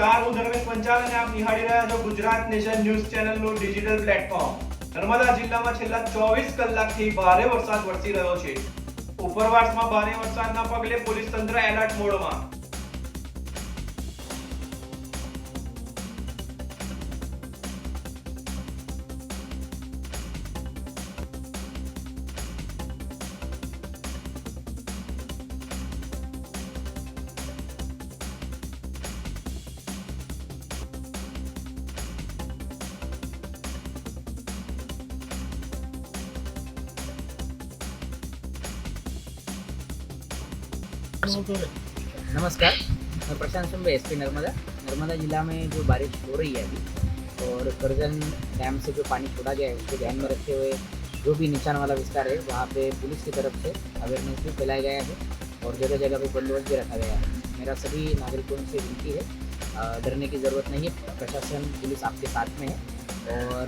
નમસ્કાર હું ધર્મેશ પંચાલ અને આપ નિહાળી રહ્યા છો ગુજરાત નેશન ન્યૂઝ ચેનલનું ડિજિટલ પ્લેટફોર્મ. નર્મદા જિલ્લામાં છેલ્લા ચોવીસ કલાકથી ભારે વરસાદ વરસી રહ્યો છે. ઉપરવાસમાં ભારે વરસાદના પગલે પોલીસ તંત્ર એલર્ટ મોડમાં. नमस्कार। मैं प्रशांत सुंबे एस पी नर्मदा। नर्मदा जिला में जो बारिश हो रही है अभी, और करजन डैम से जो पानी छोड़ा गया है, उसको ध्यान में रखते हुए जो भी निशान वाला विस्तार है, वहाँ पे पुलिस की तरफ़ से अवेयरनेस भी फैलाया गया है, और जगह जगह पे बंदोबस्त भी रखा गया है। मेरा सभी नागरिकों से विनती है डरने की ज़रूरत नहीं है। प्रशासन, पुलिस आपके साथ में है, और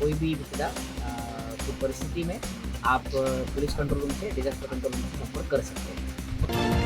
कोई भी विपदा की परिस्थिति में आप पुलिस कंट्रोल रूम से डिजास्टर कंट्रोल रूम से संपर्क कर सकते हैं।